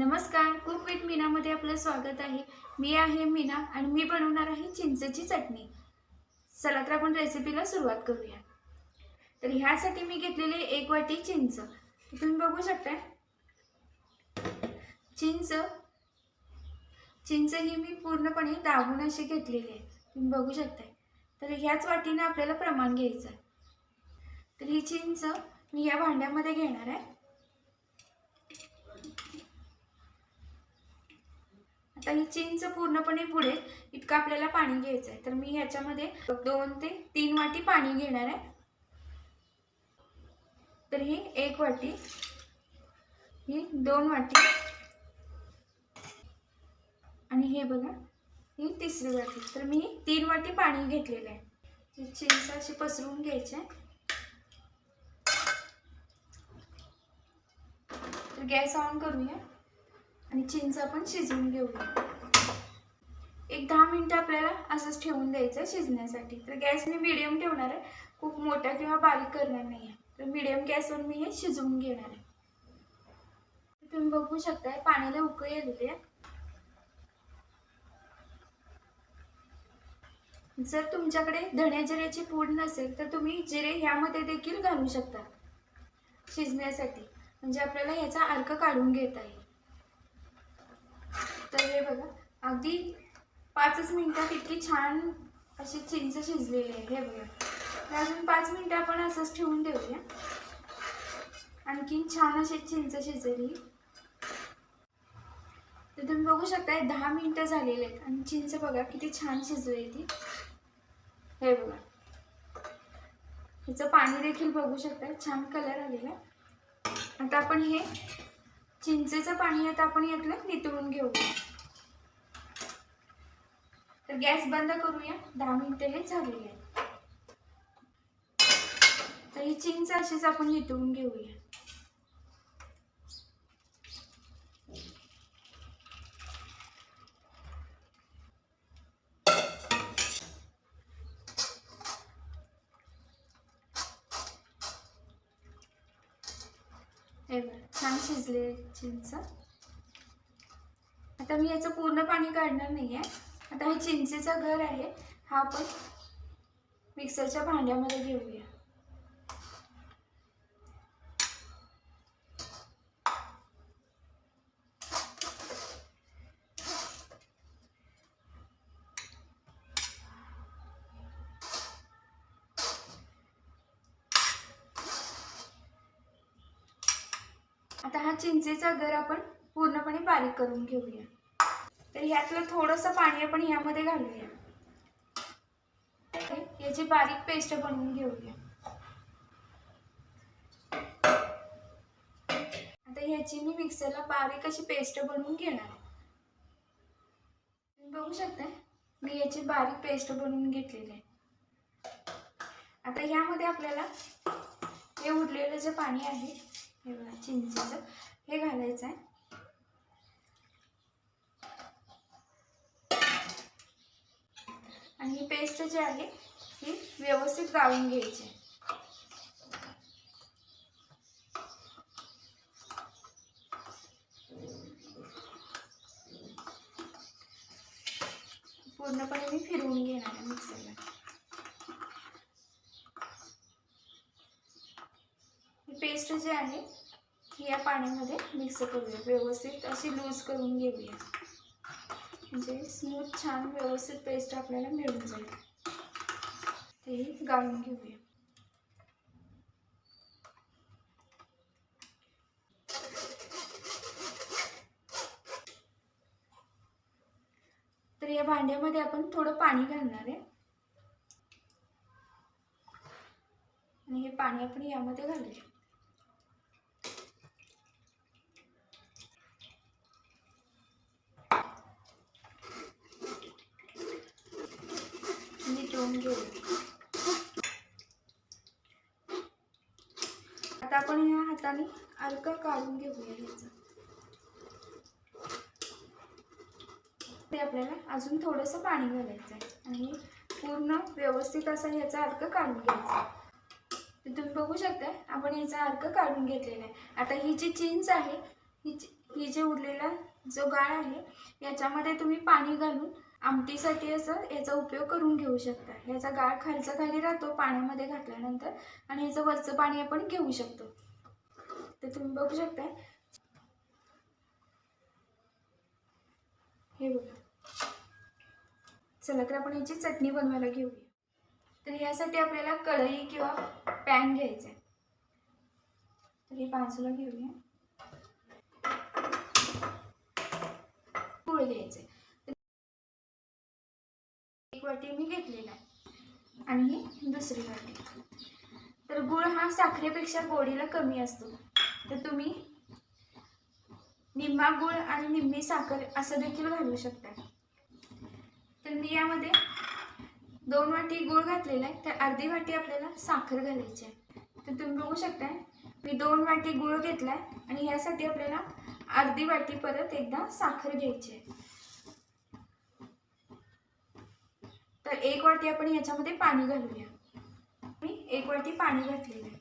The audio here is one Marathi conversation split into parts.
नमस्कार कुक विथ मीनामध्ये आपलं स्वागत आहे. मी आहे मीना आणि मी बनवणार आहे चिंचेची चटणी. चला तर आपण रेसिपीला सुरुवात करूया. तर ह्यासाठी मी घेतलेली एक वाटी चिंच. तुम्ही बघू शकता चिंच. चिंच ही मी पूर्णपणे दाबून अशी घेतलेली आहे. तुम्ही बघू शकता तर ह्याच वाटीने आपल्याला प्रमाण घ्यायचं आहे तर ही चिंच मी या भांड्यामध्ये घेणार आहे. आता ही चिंच पूर्णपणे पुढे इतकं आपल्याला पाणी घ्यायचं आहे तर मी ह्याच्यामध्ये दोन ते तीन वाटी पाणी घेणार आहे. तर ही एक वाटी ही दोन वाटी आणि हे बघा ही तिसरी वाटी. तर मी तीन वाटी पाणी घेतलेलं आहे. ही चिंच अशी पसरून घ्यायची आहे. तर गॅस ऑन करूया. आणि चिंच आपण शिजवून घेऊया. एक दहा मिनटं आपल्याला असंच ठेवून द्यायचं शिजण्यासाठी. तर गॅस मी मिडियम ठेवणार आहे. खूप मोठा किंवा बारीक करणार नाही आहे तर मिडियम गॅसवर मी हे शिजवून घेणार आहे. तुम्ही बघू शकताय पाण्याला उकळी आलेली आहे. जर तुमच्याकडे धण्या जिऱ्याची पूड नसेल तर तुम्ही जिरे ह्यामध्ये देखील घालू शकता. शिजण्यासाठी. म्हणजे आपल्याला ह्याचा अर्क काढून घेता येईल. तर हे बघा अगदी पाचच मिनटात इतकी छान अशी चिंच शिजलेली आहे हे बघा. तर अजून पाच मिनटं आपण असंच ठेवून देऊया आणखीन छान अशी चिंच शिजली. तर तुम्ही बघू शकता दहा मिनटं झालेली आहेत. आणि चिंच बघा किती छान शिजली ती. हे बघा. हिचं पाणी देखील बघू शकता छान कलर आलेला आहे. आता आपण हे चिंचेचं पाणी आता आपण यातलं नितळून घेऊया. तर गॅस बंद करूया. दहा मिनिटं हे झालेले आहेत. तर ही चिंच अशीच आपण नितळून घेऊया हे बघा छान शिजले चिंच. आता मी याचं पूर्ण पाणी काढणार नाही आहे आता हे चिंचेचा घर आहे. हा आपण मिक्सरच्या भांड्यामध्ये घेऊया. आता हा चिंचेचा गर आपण पूर्णपणे बारीक करून घेऊया. तर ह्यातलं थोडंसं पाणी आपण ह्यामध्ये घालूया. याची बारीक पेस्ट बनवून घेऊया. आता ह्याची मी मिक्सरला बारीक अशी पेस्ट बनवून घेणार आहे. तुम्ही बघू शकता मी याची बारीक पेस्ट बनवून घेतलेली आहे. आता ह्यामध्ये आपल्याला हे उरलेलं जे पाणी आहे हे बघा चिंचेचं. हे घालायचं आहे. आणि ही पेस्ट जी आहे ही व्यवस्थित गाळून घ्यायची आहे. पूर्णपणे मी फिरवून घेणार आहे मिक्सरला ही पेस्ट जे आहे या पाण्यामध्ये मिक्स करूया. व्यवस्थित अशी लूज करून घेऊया. म्हणजे स्मूथ छान व्यवस्थित पेस्ट आपल्याला मिळून जाईल. ते गाळून घेऊया. तर या भांड्यामध्ये आपण थोडं पाणी घालणार आहे. आणि हे पाणी आपण यामध्ये घालूया. आता आपण ह्या हाताने अर्क काढून घेऊया ह्याचं. ते आपल्याला अजून थोडंसं पाणी घालायचं आहे आणि पूर्ण व्यवस्थित असा ह्याचा अर्क काढून घ्यायचा. तुम्ही बघू शकता आपण याचा अर्क काढून घेतलेला आहे. आता ही जी चिंच आहे ही ही जे उरलेला जो गाळ आहे याच्यामध्ये तुम्ही पाणी घालून आमटीसाठी असं याचा उपयोग करून घेऊ शकता. ह्याचा गाळ खालचा खाली राहतो पाण्यामध्ये घातल्यानंतर आणि ह्याचं वरचं पाणी आपण घेऊ शकतो. तर तुम्ही बघू शकता. हे बघा. चला तर आपण याची चटणी बनवायला घेऊया. तर यासाठी आपल्याला कढई किंवा पॅन घ्यायचं आहे. तर हे बाजूला घेऊया. गुळ घ्यायचं आहे. वाटी मी घेतलेला आहे आणि ही दुसरी वाटी. तर गुळ हा साखरेपेक्षा गोडीला कमी असतो. तर तुम्ही निम्मा गुळ आणि निम्मी साखर असं देखील घालू शकता. तर मी यामध्ये दोन वाटी गुळ घातलेला आहे. तर अर्धी वाटी आपल्याला साखर घालायची आहे. तर तुम्ही बघू शकताय मी दोन वाटी गुळ घेतलाय आणि ह्यासाठी आपल्याला अर्धी वाटी परत एकदा साखर घ्यायची आहे. तर एक वरती आपण याच्यामध्ये पाणी घालूया. मी एक वरती पाणी घातलेलं आहे.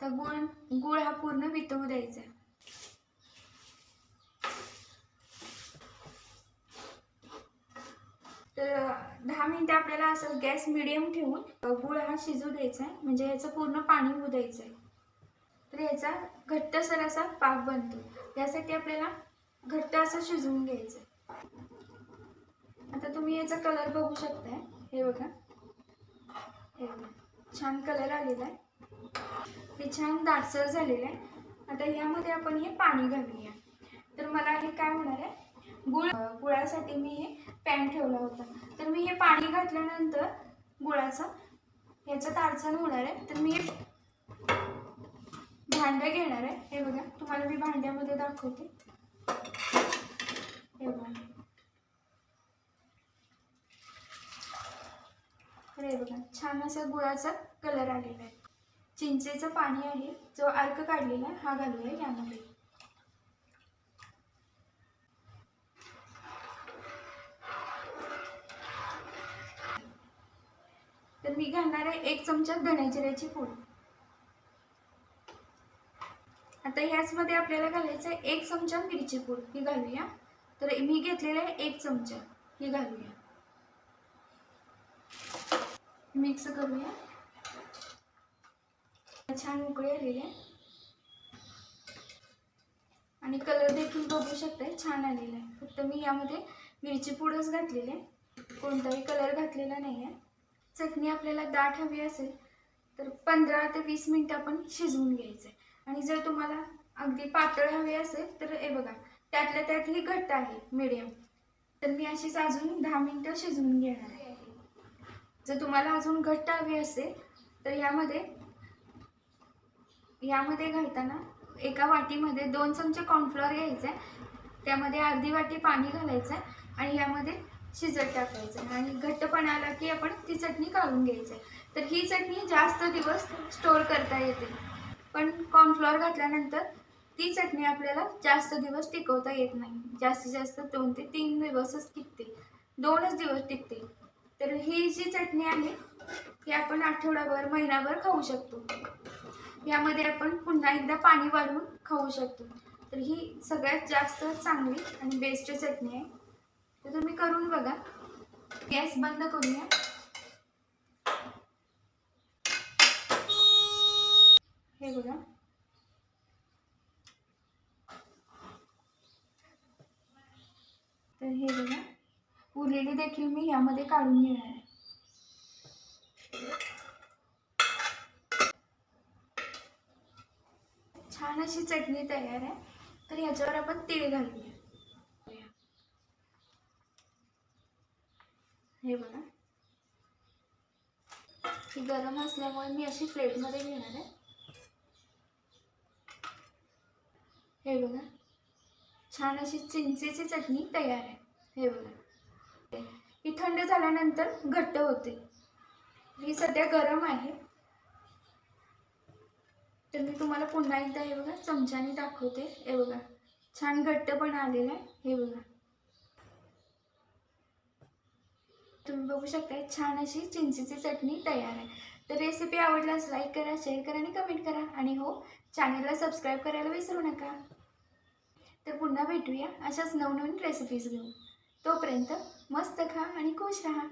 तर गुळ गुळ हा पूर्ण वितळू द्यायचा आहे. तर दहा मिनिटं आपल्याला असं गॅस मिडियम ठेवून गुळ हा शिजू द्यायचा आहे. म्हणजे ह्याचं पूर्ण पाणी होऊ द्यायचं आहे. तर ह्याचा घट्टसर असा पाक बनतो. यासाठी आपल्याला घट्ट असं शिजवून घ्यायचं आहे. तुम्ही याचा कलर बघू शकताय. हे बघा. हे बघा. छान कलर आलेला आहे. हे छान दाटसर झालेलं आहे. आता ह्यामध्ये आपण हे पाणी घालूया. तर मला हे काय होणार आहे? गुळ गुळासाठी मी हे पॅन ठेवला होता. तर मी हे पाणी घातल्यानंतर गुळाचं याचं तारचण होणार आहे. तर मी हे भांडं घेणार आहे. हे बघा. तुम्हाला मी भांड्यामध्ये दाखवते हे बघा बघा. छान असा गुळाचा कलर आलेला आहे. चिंचेचं पाणी आहे. जो अर्क काढलेला आहे हा घालूया यामध्ये. तर मी घालणार आहे एक चमचा धण्याजिऱ्याची पूड. आता ह्याचमध्ये आपल्याला घालायचं आहे एक चमचा मिरची पूड. ही घालूया. तर मी घेतलेलं आहे एक चमचा. ही घालूया. मिक्स करूया. छान उकळी आलेली आहे. आणि कलर देखील बघू शकताय छान आलेला आहे. फक्त मी यामध्ये मिरची पूडच घातलेली आहे. कोणताही कलर घातलेला नाही आहे. चटणी आपल्याला दाट हवी असेल तर पंधरा ते वीस मिनटं आपण शिजवून घ्यायचं आहे आणि जर तुम्हाला अगदी पातळ हवी असेल तर हे बघा त्यातल्या त्यात ही घट्ट आहे मिडियम तर मी अशीच अजून दहा मिनटं शिजवून घेणार आहे. जर तुम्हाला अजून घट्ट हवी असेल तर यामध्ये यामध्ये घालताना एका वाटीमध्ये दोन चमचे कॉर्नफ्लॉर घ्यायचं आहे त्यामध्ये अर्धी वाटी पाणी घालायचं आहे आणि यामध्ये शिजत टाकायचं. आहे आणि घट्टपणा आला की आपण ती चटणी काढून घ्यायची. आहे तर ही चटणी जास्त दिवस स्टोअर करता येते. पण कॉर्नफ्लॉर घातल्यानंतर ती चटणी आपल्याला जास्त दिवस टिकवता येत नाही. जास्तीत जास्त दोन ते तीन दिवसच टिकते. दोनच दिवस टिकते. तर ही जी चटणी आहे ती आपण आठवडाभर महिनाभर खाऊ शकतो. यामध्ये आपण पुन्हा एकदा पाणी वाढवून खाऊ शकतो. तर ही सगळ्यात जास्त चांगली आणि बेस्ट चटणी आहे. तर तुम्ही करून बघा. गॅस बंद करूया. हे बघा तर हे बघा उरलेली देखील मी यामध्ये काढून घेणार आहे. छान अशी चटणी तयार आहे. तर ह्याच्यावर आपण तीळ घालूया. हे बघा. ही गरम असल्यामुळे मी अशी प्लेटमध्ये घेणार आहे. हे बघा. छान अशी चिंचेची चटणी तयार आहे. हे बघा. ही थंड झाल्यानंतर घट्ट होते. ही सध्या गरम आहे. तर मी तुम्हाला पुन्हा एकदा हे बघा चमच्याने दाखवते. हे बघा छान घट्ट पण आलेलं आहे. हे बघा. तुम्ही बघू शकता छान अशी चिंचेची चटणी तयार आहे. तर रेसिपी आवडल्यास लाईक करा शेअर करा आणि कमेंट करा. आणि हो चॅनलला सबस्क्राईब करायला विसरू नका. तर पुन्हा भेटूया अशाच नवनवीन रेसिपीज घेऊन. तोपर्यंत मस्त खा आणि खुश राहा.